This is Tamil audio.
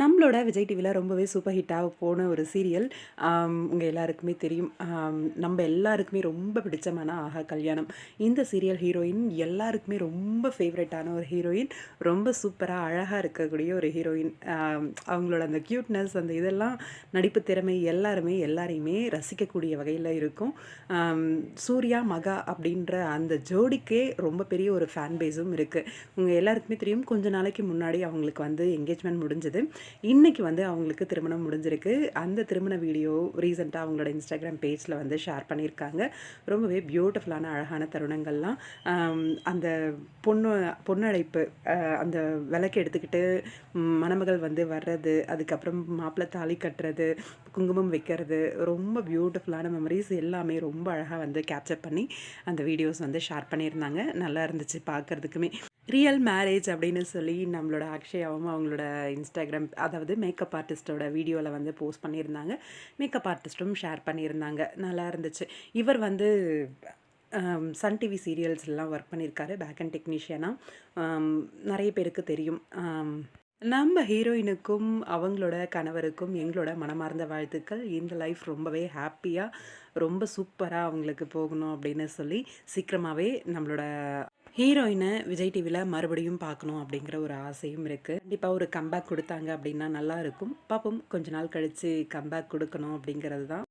நம்மளோட விஜய் டிவியில் ரொம்பவே சூப்பர் ஹிட்டாக போன ஒரு சீரியல் உங்கள் எல்லாருக்குமே தெரியும். நம்ம எல்லாருக்குமே ரொம்ப பிடிச்சமான ஆஹா கல்யாணம். இந்த சீரியல் ஹீரோயின் எல்லாருக்குமே ரொம்ப ஃபேவரட்டான ஒரு ஹீரோயின் ரொம்ப சூப்பராக அழகாக இருக்கக்கூடிய ஒரு ஹீரோயின் அவங்களோட அந்த க்யூட்னஸ் அந்த இதெல்லாம் நடிப்பு திறமை எல்லாருமே எல்லாரையுமே ரசிக்கக்கூடிய வகையில் இருக்கும். சூர்யா மகா அப்படின்ற அந்த ஜோடிக்கே ரொம்ப பெரிய ஒரு ஃபேன் பேஸும் இருக்குது உங்கள் எல்லாருக்குமே தெரியும் கொஞ்ச நாளைக்கு முன்னாடி அவங்களுக்கு வந்து என்கேஜ்மெண்ட் முடிஞ்சது. இன்னைக்கு வந்து அவங்களுக்கு திருமணம் முடிஞ்சிருக்கு. அந்த திருமண வீடியோ ரீசெண்டாக அவங்களோட இன்ஸ்டாகிராம் பேஜில் வந்து ஷேர் பண்ணியிருக்காங்க. ரொம்பவே பியூட்டிஃபுல்லான அழகான தருணங்கள்லாம். அந்த பொண்ணு பொண்ணழைப்பு அந்த விளக்கு எடுத்துக்கிட்டு மணமகள் வந்து வர்றது அதுக்கப்புறம் மாப்பிள்ளை தாலி கட்டுறது குங்குமம் வைக்கிறது ரொம்ப பியூட்டிஃபுல்லான மெமரிஸ் எல்லாமே ரொம்ப அழகாக வந்து கேப்சர் பண்ணி அந்த வீடியோஸ் வந்து ஷேர் பண்ணியிருந்தாங்க. நல்லா இருந்துச்சு பார்க்குறதுக்குமே. ரியல் மேரேஜ் அப்படின்னு சொல்லி நம்மளோட அக்ஷயாவும் அவங்களோட இன்ஸ்டாகிராம் அதாவது மேக்கப் ஆர்டிஸ்ட்டோட வீடியோவில் வந்து போஸ்ட் பண்ணியிருந்தாங்க. மேக்கப் ஆர்டிஸ்ட்டும் ஷேர் பண்ணியிருந்தாங்க. நல்லா இருந்துச்சு. இவர் வந்து சன் டிவி சீரியல்ஸ்லாம் ஒர்க் பண்ணியிருக்காரு. பேக் அண்ட் டெக்னீஷியனாக நிறைய பேருக்கு தெரியும். நம்ம ஹீரோயினுக்கும் அவங்களோட கணவருக்கும் எங்களோட மனமார்ந்த வாழ்த்துக்கள். இந்த லைஃப் ரொம்பவே ஹாப்பியாக ரொம்ப சூப்பராக அவங்களுக்கு போகணும் அப்படின்னு சொல்லி சீக்கிரமாகவே நம்மளோட ஹீரோயினை விஜய் டிவியில் மறுபடியும் பார்க்கணும் அப்படிங்கிற ஒரு ஆசையும் இருக்குது கண்டிப்பாக ஒரு கம்பேக் கொடுத்தாங்க அப்படின்னா நல்லா இருக்கும். பார்ப்போம். கொஞ்ச நாள் கழித்து கம்பேக் கொடுக்கணும் அப்படிங்கிறது தான்